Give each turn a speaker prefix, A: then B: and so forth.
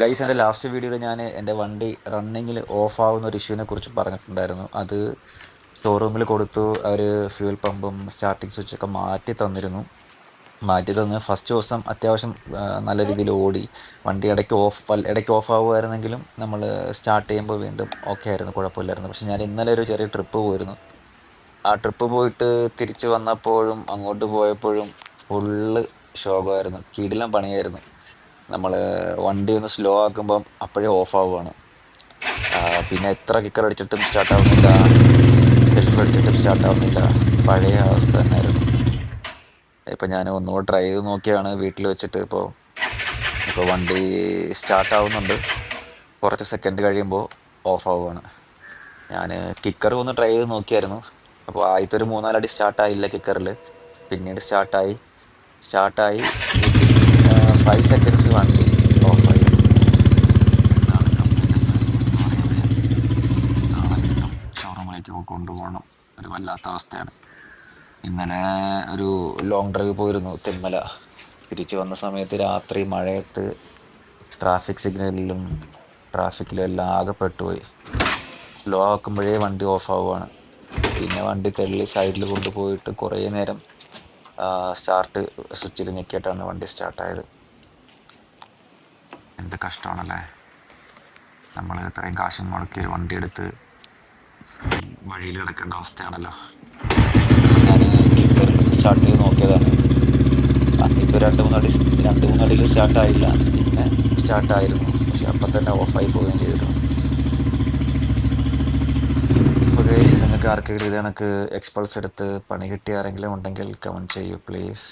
A: Guys എന്റെ last വീഡിയോയിൽ ഞാൻ എന്റെ വണ്ടി റണ്ണിങ്ങിൽ ഓഫ് ആവുന്ന ഒരു ഇഷ്യൂവിനെ കുറിച്ച് പറഞ്ഞിട്ടുണ്ടായിരുന്നു. അത് ഷോറൂമിൽ കൊടുത്തു. അവർ ഫ്യൂൽ പമ്പും സ്റ്റാർട്ടിങ് സ്വിച്ചൊക്കെ മാറ്റി തന്നിരുന്നു. മാറ്റി തന്ന് ഫസ്റ്റ് ദിവസം അത്യാവശ്യം നല്ല രീതിയിൽ ഓടി. വണ്ടി ഇടയ്ക്ക് ഓഫ് ഇടയ്ക്ക് ഓഫ് ആവുമായിരുന്നെങ്കിലും നമ്മൾ സ്റ്റാർട്ട് ചെയ്യുമ്പോൾ വീണ്ടും ഓക്കെ ആയിരുന്നു കുഴപ്പമില്ലായിരുന്നു. പക്ഷേ ഞാൻ ഇന്നലെ ഒരു ചെറിയ ട്രിപ്പ് പോയിരുന്നു. ആ ട്രിപ്പ് പോയിട്ട് തിരിച്ച് വന്നപ്പോഴും അങ്ങോട്ട് പോയപ്പോഴും ഫുള്ള് ശോകമായിരുന്നു കിടിലം പണിയായിരുന്നു. നമ്മൾ വണ്ടി ഒന്ന് സ്ലോ ആക്കുമ്പം അപ്പോഴേ ഓഫ് ആവുകയാണ് പിന്നെ എത്ര കിക്കർ അടിച്ചിട്ടും സ്റ്റാർട്ട് ആവുന്നില്ല. സെൽഫ് അടിച്ചിട്ടും സ്റ്റാർട്ട് ആവുന്നില്ല. പഴയ അവസ്ഥ തന്നെയായിരുന്നു ഇപ്പം ഞാൻ ഒന്നുകൂടെ ട്രൈ ചെയ്ത് നോക്കിയാണ് വീട്ടിൽ വെച്ചിട്ട് ഇപ്പോൾ ഇപ്പോൾ വണ്ടി സ്റ്റാർട്ട് ആവുന്നുണ്ട്. കുറച്ച് സെക്കൻഡ് കഴിയുമ്പോൾ ഓഫ് ആവുകയാണ് ഞാൻ കിക്കർ ഒന്ന് ട്രൈ ചെയ്ത് നോക്കിയായിരുന്നു. അപ്പോൾ ആദ്യത്തെ ഒരു മൂന്നാലടി സ്റ്റാർട്ടായില്ല കിക്കറിൽ പിന്നീട് സ്റ്റാർട്ടായി സ്റ്റാർട്ടായി ഫൈവ് സെക്കൻഡ്സ് വണ്ടി ഓഫായി ഷോറൂമിലേക്ക് കൊണ്ടുപോകണം. ഒരു വല്ലാത്ത അവസ്ഥയാണ്. ഇന്നലെ ഒരു ലോങ് ഡ്രൈവ് പോയിരുന്നു തെന്മല. തിരിച്ചു വന്ന സമയത്ത് രാത്രി മഴയത്ത് ട്രാഫിക് സിഗ്നലിലും ട്രാഫിക്കിലും എല്ലാം ആകെ പെട്ടുപോയി സ്ലോ ആക്കുമ്പോഴേ വണ്ടി ഓഫ് ആവുകയാണ് പിന്നെ വണ്ടി തള്ളി സൈഡിൽ കൊണ്ടുപോയിട്ട് കുറേ നേരം സ്റ്റാർട്ട് സ്വിച്ചിൽ ഞെക്കിയിട്ടാണ് വണ്ടി സ്റ്റാർട്ടായത് എന്ത് കഷ്ടമാണല്ലേ? നമ്മൾ ഇത്രയും കാശും മുടക്കി വണ്ടി എടുത്ത് വഴിയിൽ കിടക്കേണ്ട അവസ്ഥയാണല്ലോ. ഞാൻ സ്റ്റാർട്ട് ചെയ്ത് നോക്കിയതാണ്. ഇപ്പോൾ രണ്ട് മൂന്നടി രണ്ട് മൂന്നടിയിൽ സ്റ്റാർട്ടായില്ല പിന്നെ സ്റ്റാർട്ടായിരുന്നു പക്ഷെ അപ്പം തന്നെ ഓഫായി പോവുകയും ചെയ്തിരുന്നു. നിങ്ങൾക്ക് ആർക്കെങ്കിലും ഇത് കണക്ക് എക്സ്പൾസ് എടുത്ത് പണി കിട്ടിയ ആരെങ്കിലും ഉണ്ടെങ്കിൽ കമന്റ് ചെയ്യൂ പ്ലീസ്